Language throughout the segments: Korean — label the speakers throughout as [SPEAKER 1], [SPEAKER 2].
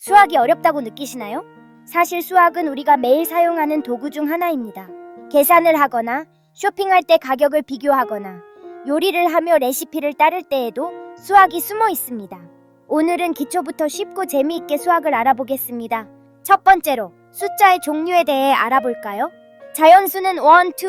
[SPEAKER 1] 수학이 어렵다고 느끼시나요? 사실 수학은 우리가 매일 사용하는 도구 중 하나입니다. 계산을 하거나 쇼핑할 때 가격을 비교하거나 요리를 하며 레시피를 따를 때에도 수학이 숨어 있습니다. 오늘은 기초부터 쉽고 재미있게 수학을 알아보겠습니다. 첫 번째로 숫자의 종류에 대해 알아볼까요? 자연수는 1, 2,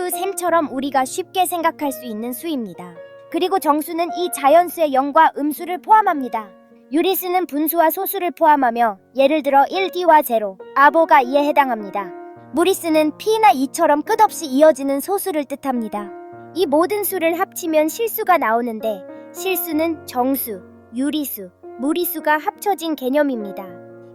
[SPEAKER 1] 3처럼 우리가 쉽게 생각할 수 있는 수입니다. 그리고 정수는 이 자연수의 영과 음수를 포함합니다. 유리수는 분수와 소수를 포함하며 예를 들어 1D와 0, 아보가 이에 해당합니다. 무리수는 P나 2처럼 끝없이 이어지는 소수를 뜻합니다. 이 모든 수를 합치면 실수가 나오는데 실수는 정수, 유리수, 무리수가 합쳐진 개념입니다.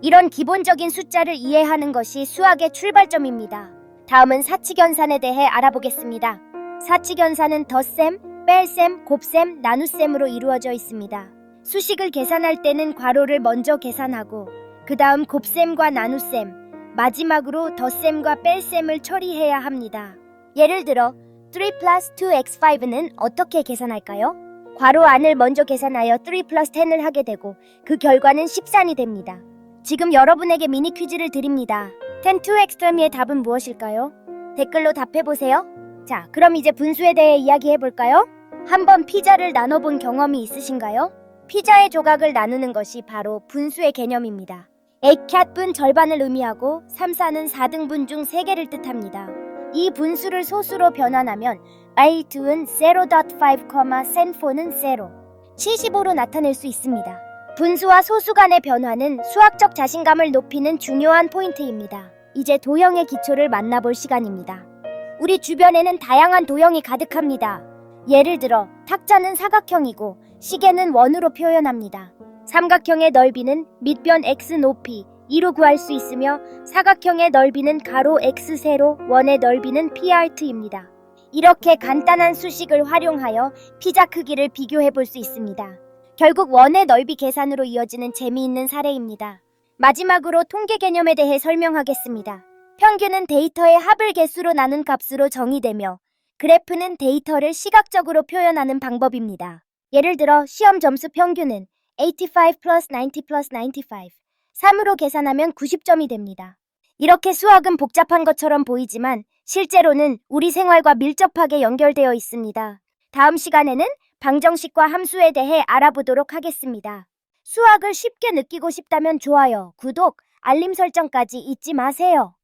[SPEAKER 1] 이런 기본적인 숫자를 이해하는 것이 수학의 출발점입니다. 다음은 사칙연산에 대해 알아보겠습니다. 사칙연산은 덧셈, 뺄셈, 곱셈, 나눗셈으로 이루어져 있습니다. 수식을 계산할 때는 괄호를 먼저 계산하고 그 다음 곱셈과 나눗셈, 마지막으로 덧셈과 뺄셈을 처리해야 합니다. 예를 들어 3 plus 2x5는 어떻게 계산할까요? 괄호 안을 먼저 계산하여 3 plus 10을 하게 되고 그 결과는 14이 됩니다. 지금 여러분에게 미니 퀴즈를 드립니다. 10 2x 더미의 답은 무엇일까요? 댓글로 답해보세요. 자, 그럼 이제 분수에 대해 이야기해볼까요? 한번 피자를 나눠본 경험이 있으신가요? 피자의 조각을 나누는 것이 바로 분수의 개념입니다. 에캬분 절반을 의미하고 3, 4는 4등분 중 3개를 뜻합니다. 이 분수를 소수로 변환하면 i2는 0.5, sen 4는 0, 75로 나타낼 수 있습니다. 분수와 소수 간의 변화는 수학적 자신감을 높이는 중요한 포인트입니다. 이제 도형의 기초를 만나볼 시간입니다. 우리 주변에는 다양한 도형이 가득합니다. 예를 들어 탁자는 사각형이고 시계는 원으로 표현합니다. 삼각형의 넓이는 밑변 x 높이 2로 구할 수 있으며 사각형의 넓이는 가로 x 세로 원의 넓이는 prt입니다. 이렇게 간단한 수식을 활용하여 피자 크기를 비교해 볼 수 있습니다. 결국 원의 넓이 계산으로 이어지는 재미있는 사례입니다. 마지막으로 통계 개념에 대해 설명하겠습니다. 평균은 데이터의 합을 개수로 나눈 값으로 정의되며 그래프는 데이터를 시각적으로 표현하는 방법입니다. 예를 들어 시험 점수 평균은 85 plus 90 plus 95, 3으로 계산하면 90점이 됩니다. 이렇게 수학은 복잡한 것처럼 보이지만 실제로는 우리 생활과 밀접하게 연결되어 있습니다. 다음 시간에는 방정식과 함수에 대해 알아보도록 하겠습니다. 수학을 쉽게 느끼고 싶다면 좋아요, 구독, 알림 설정까지 잊지 마세요.